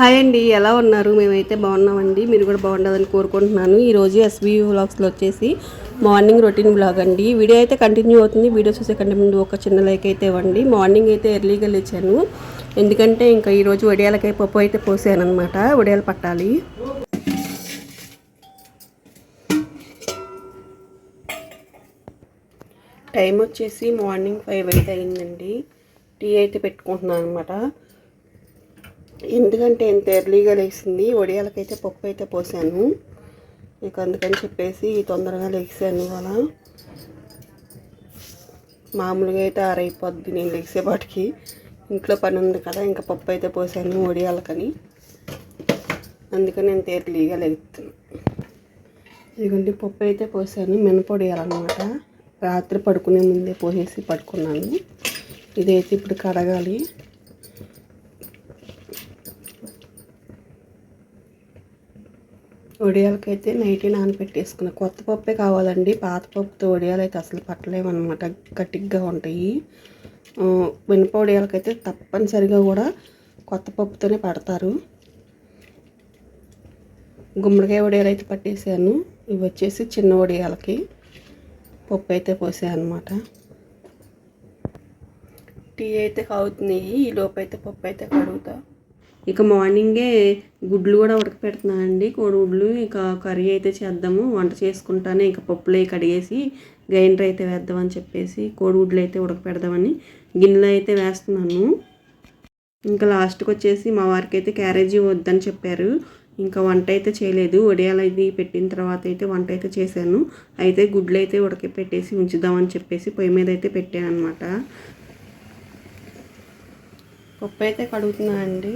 Hi అండి ఎలా ఉన్నారు? మేమైతే బాగున్నామండి. మీరు కూడా బాగుండాలని కోరుకుంటున్నాను. ఈరోజు ఎస్వి వ్లాగ్స్లో వచ్చేసి మార్నింగ్ రొటీన్ వ్లాగ్ అండి. వీడియో అయితే కంటిన్యూ అవుతుంది. వీడియో చూసే కంటే ముందు ఒక చిన్న లైక్ అయితే ఇవ్వండి. మార్నింగ్ అయితే ఎర్లీగా లేచాను. ఎందుకంటే ఇంకా ఈరోజు వడియాలకై పప్పు అయితే పోసాను అనమాట వడియాలు పట్టాలి. టైం వచ్చేసి మార్నింగ్ ఫైవ్ అయితే అయిందండి. టీ అయితే పెట్టుకుంటున్నాను అనమాట ఎందుకంటే ఎంత ఎర్లీగా లేచింది వడియాలకైతే పప్పు అయితే పోసాను. ఇక అందుకని చెప్పేసి తొందరగా లేచాను ఇవాళ. మామూలుగా అయితే ఆరైపోద్ది నేను లేచేపాటికి ఇంట్లో పని ఉంది కదా ఇంకా పప్పు అయితే పోసాను వడియాలకని అందుకని నేను ఎర్లీగా లేగుతున్నాను ఇదిగోండి పప్పు అయితే పోసాను మినపొడియాలన్నమాట. రాత్రి పడుకునే ముందే పోసేసి పడుకున్నాను. ఇదైతే ఇప్పుడు కడగాలి. వడియాలకైతే నైటే నానపెట్టేసుకున్న. కొత్త పప్పే కావాలండి. పాత పప్పుతో వడియాలు అయితే అసలు పట్టలేమన్నమాట. గట్టిగా ఉంటాయి. మినప వడియాలకైతే తప్పనిసరిగా కూడా కొత్త పప్పుతోనే పడతారు. గుమ్మడికాయ వడియాలు అయితే పట్టేసాను. ఇవి వచ్చేసి చిన్న వడియాలకి పప్పు అయితే పోసాను అనమాట టీ అయితే కావుతున్నాయి ఈ లోపు అయితే పప్పు అయితే కడుగుతా. ఇక మార్నింగే గుడ్లు కూడా ఉడకపెడుతున్నాను అండి కోడిగుడ్లు ఇక కర్రీ అయితే చేద్దాము. వంట చేసుకుంటానే ఇక పప్పులు కడిగేసి గ్రైండర్ అయితే వేద్దామని చెప్పేసి కోడిగుడ్లు అయితే ఉడకపెడదామని గిన్నెలో అయితే వేస్తున్నాను. ఇంకా లాస్ట్కి వచ్చేసి మా వారికి అయితే క్యారేజీ వద్దని చెప్పారు. ఇంకా వంట అయితే చేయలేదు. వడియాలు అది పెట్టిన తర్వాత అయితే వంట అయితే చేశాను. అయితే గుడ్లు అయితే ఉడక పెట్టేసి ఉంచుదామని చెప్పేసి పొయ్యి మీద అయితే పెట్టాను అనమాట పప్పు అయితే కడుగుతున్నానండి.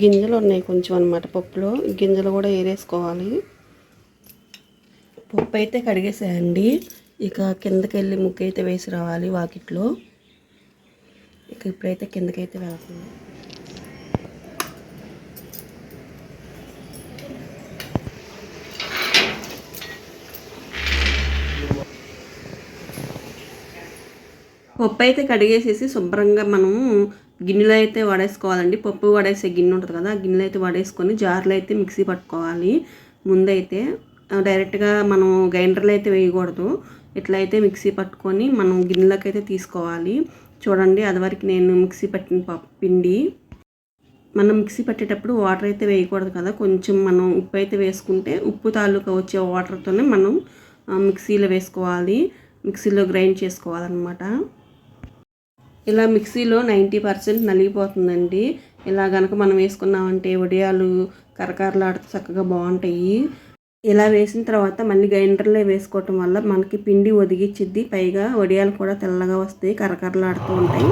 గింజలు ఉన్నాయి కొంచెం అనమాట పప్పులో. గింజలు కూడా ఏరేసుకోవాలి. పప్పు అయితే కడిగేసాయండి. ఇక కిందకి వెళ్ళి ముక్క అయితే వేసి రావాలి వాకిట్లో. ఇక ఇప్పుడైతే కిందకైతే వెళ్తుంది పప్పు అయితే కడిగేసేసి శుభ్రంగా మనం గిన్నెలో అయితే వడేసుకోవాలండి. పప్పు వడేసే గిన్నె ఉంటుంది కదా ఆ గిన్నెలో అయితే వడేసుకొని జార్లో అయితే మిక్సీ పట్టుకోవాలి. ముందైతే డైరెక్ట్గా మనం గ్రైండర్లో అయితే వేయకూడదు. ఇట్లా అయితే మిక్సీ పట్టుకొని మనం గిన్నెలోకి అయితే తీసుకోవాలి. చూడండి అది వరకు నేను మిక్సీ పట్టిన పిండి. మనం మిక్సీ పట్టేటప్పుడు వాటర్ అయితే వేయకూడదు కదా కొంచెం మనం ఉప్పు అయితే వేసుకుంటే ఉప్పు తాలూకా వచ్చే వాటర్తోనే మనం మిక్సీలో వేసుకోవాలి. మిక్సీలో గ్రైండ్ చేసుకోవాలన్నమాట. ఇలా మిక్సీలో నైంటీ పర్సెంట్ నలిగిపోతుందండి. ఇలా కనుక మనం వేసుకున్నామంటే వడియాలు కరకరలాడుతూ చక్కగా బాగుంటాయి. ఇలా వేసిన తర్వాత మళ్ళీ గ్రైండర్లో వేసుకోవటం వల్ల మనకి పిండి ఒదిగిచ్చిద్ది. పైగా వడియాలు కూడా తెల్లగా వస్తాయి కరకరలాడుతూ ఉంటాయి.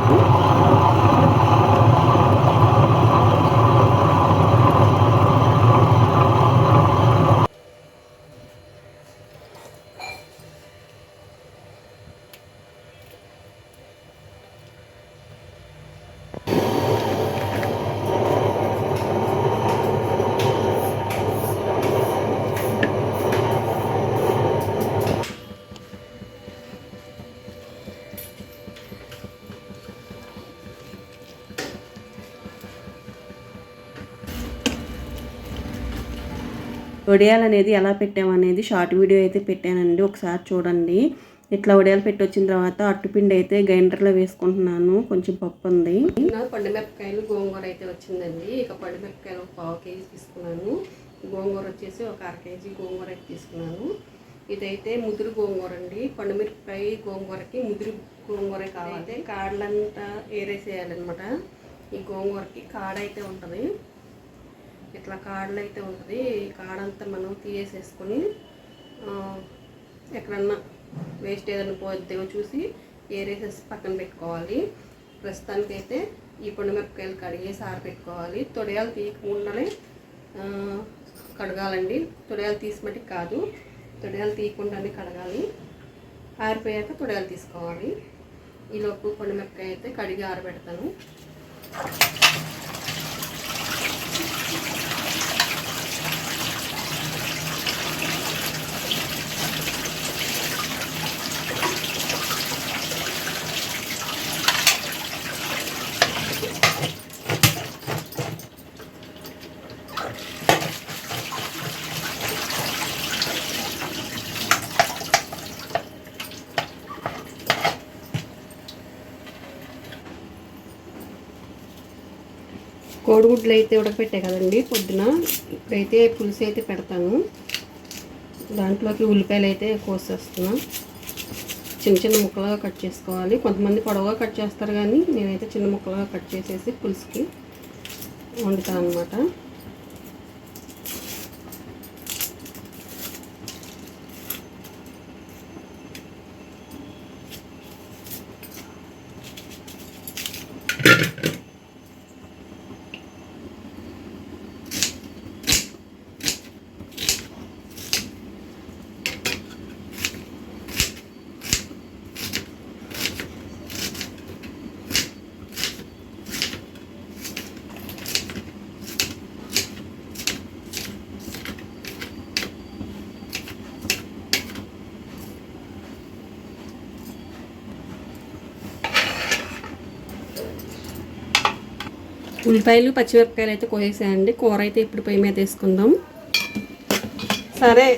వడియాలు అనేది ఎలా పెట్టామనేది షార్ట్ వీడియో అయితే పెట్టానండి ఒకసారి చూడండి. ఇట్లా వడియాలు పెట్టి వచ్చిన తర్వాత అట్టుపిండి అయితే గ్రైండర్లో వేసుకుంటున్నాను కొంచెం పప్పు ఉంది. పండుమిరపకాయలు గోంగూర అయితే వచ్చిందండి. ఇక పండుమిరపకాయలు ఒక పావు కేజీ తీసుకున్నాను. గోంగూర వచ్చేసి ఒక అర కేజీ గోంగూర అయితే తీసుకున్నాను. ఇదైతే ముదురు గోంగూర అండి. పండుమిరపకాయ గోంగూరకి ముదురు గోంగూర కావాలి. కాడలంతా ఏరేసేయాలన్నమాట. ఈ గోంగూరకి కాడ అయితే ఉంటుంది. ఇట్లా కాడలు అయితే ఉంటుంది. ఈ కాడంతా మనం తీసేసుకొని ఎక్కడన్నా వేస్ట్ ఏదైనా పోద్దేమో చూసి ఏరేసేసి పక్కన పెట్టుకోవాలి. ప్రస్తుతానికి అయితే ఈ మిరపకాయలు కడిగేసి ఆరబెట్టుకోవాలి తొడియాలు తీయకుండానే కడగాలండి. తొడియాలు తీసిమట్టి కాదు. తొడియాలు తీయకుండానే కడగాలి. ఆరిపోయాక తొడియాలు తీసుకోవాలి. ఈలోపు మిరపకాయ అయితే కడిగి ఆరబెడతాను. కోడిగుడ్లు అయితే ఉడకపెట్టే కదండి పొద్దున. ఇప్పుడైతే పులుసు అయితే పెడతాను. దాంట్లోకి ఉల్లిపాయలు అయితే కోసేస్తున్నా. చిన్న చిన్న ముక్కలుగా కట్ చేసుకోవాలి. కొంతమంది పొడవుగా కట్ చేస్తారు కానీ నేనైతే చిన్న ముక్కలుగా కట్ చేసేసి పులుసుకి వండుతాను అనమాట ఉల్లిపాయలు పచ్చిమిరపకాయలు అయితే కోసేసాయండి. కూర అయితే ఇప్పుడు పొయ్యి మీద వేసుకుందాం. సరే.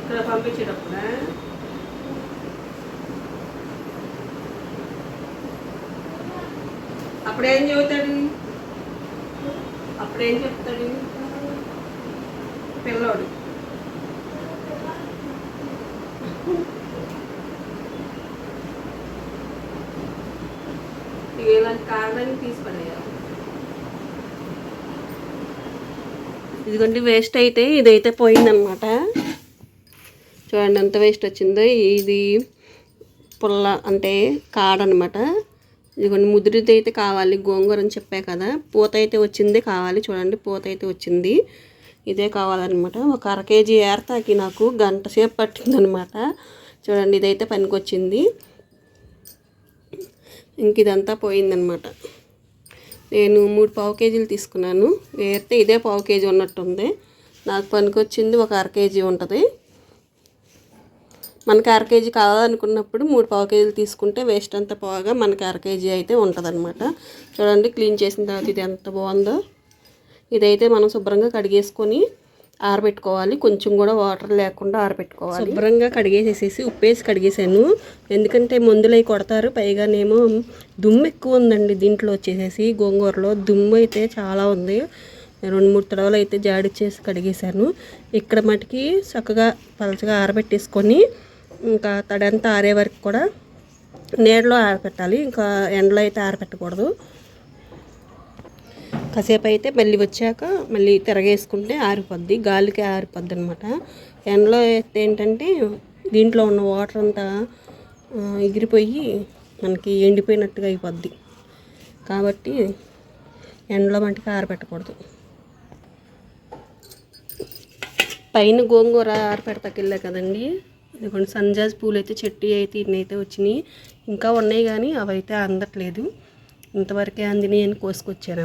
ఇక్కడ పంపించేటప్పుడా? అప్పుడేం చెబుతాడు అప్పుడేం చెప్తాడు? పిల్లోడు. ఇలాంటి కారణాన్ని తీసి ఇదిగోండి వేస్ట్ అయితే ఇదైతే పోయిందనమాట చూడండి ఎంత వేస్ట్ వచ్చిందో. ఇది పుల్ల అంటే కాడనమాట ఇదిగోండి ముదిరిది అయితే కావాలి గోంగూర అని చెప్పా కదా పూత అయితే వచ్చింది కావాలి చూడండి పూత అయితే వచ్చింది. ఇదే కావాలన్నమాట. ఒక అర కేజీ ఏరతాకి నాకు గంట సేపు పట్టిందనమాట చూడండి ఇదైతే పనికొచ్చింది. ఇంక ఇదంతా పోయిందనమాట నేను మూడు పావు కేజీలు తీసుకున్నాను. ఏరితే ఇదే పావు కేజీ ఉన్నట్టుంది. నాకు పనికొచ్చింది ఒక అర కేజీ ఉంటుంది. మనకి అర కేజీ కావాలనుకున్నప్పుడు మూడు పావు కేజీలు తీసుకుంటే వేస్ట్ అంతా పోగా మనకి అర కేజీ అయితే ఉంటుందన్నమాట. చూడండి క్లీన్ చేసిన తర్వాత ఇది ఎంత బాగుందో. ఇదైతే మనం శుభ్రంగా కడిగేసుకొని ఆరబెట్టుకోవాలి. కొంచెం కూడా వాటర్ లేకుండా ఆరబెట్టుకోవాలి. శుభ్రంగా కడిగేసేసి ఉప్పేసి కడిగేసాను. ఎందుకంటే మందులు అవి కొడతారు పైగానేమో దుమ్ము ఎక్కువ ఉందండి దీంట్లో వచ్చేసేసి గోంగూరలో. దుమ్ము అయితే చాలా ఉంది. రెండు మూడు తడవలు అయితే జాడిచ్చేసి కడిగేశాను. ఇక్కడ మటుకి చక్కగా పలచగా ఆరబెట్టేసుకొని ఇంకా తడంతా ఆరే వరకు కూడా నీడలో ఆరబెట్టాలి ఇంకా ఎండలో అయితే ఆరబెట్టకూడదు కాసేపు అయితే మళ్ళీ వచ్చాక మళ్ళీ తిరగేసుకుంటే ఆరిపోద్ది. గాలికి ఆరిపోద్ది అనమాట ఎండలో అయితే ఏంటంటే దీంట్లో ఉన్న వాటర్ అంతా ఎగిరిపోయి మనకి ఎండిపోయినట్టుగా అయిపోద్ది. కాబట్టి ఎండలో మటుకు ఆరబెట్టకూడదు పైన గోంగూర ఆరపెడతాకెళ్ళా కదండి. ఇదిగోండి సన్జాజ్ పూలు అయితే చెట్టు అయితే ఇన్నైతే వచ్చినాయి. ఇంకా ఉన్నాయి కానీ అవైతే అందట్లేదు. ఇంతవరకే అందినాయి అని కోసుకొచ్చాను